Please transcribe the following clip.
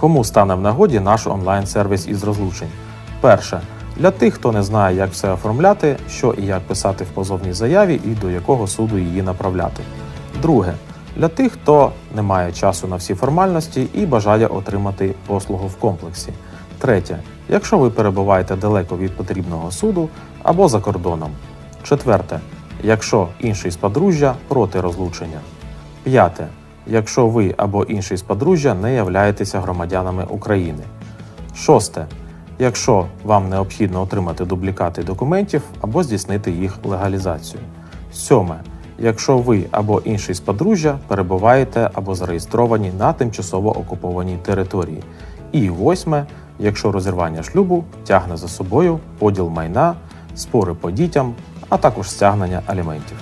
Кому стане в нагоді наш онлайн-сервіс із розлучень? Перше. Для тих, хто не знає, як все оформляти, що і як писати в позовній заяві і до якого суду її направляти. Друге. Для тих, хто не має часу на всі формальності і бажає отримати послугу в комплексі. Третє. Якщо ви перебуваєте далеко від потрібного суду або за кордоном. Четверте. Якщо інший з подружжя проти розлучення. П'яте. Якщо ви або інший з подружжя не являєтеся громадянами України. Шосте. Якщо вам необхідно отримати дублікати документів або здійснити їх легалізацію. Сьоме. Якщо ви або інший з подружжя перебуваєте або зареєстровані на тимчасово окупованій території. І восьме. Якщо розірвання шлюбу тягне за собою поділ майна, спори по дітям, а також стягнення аліментів.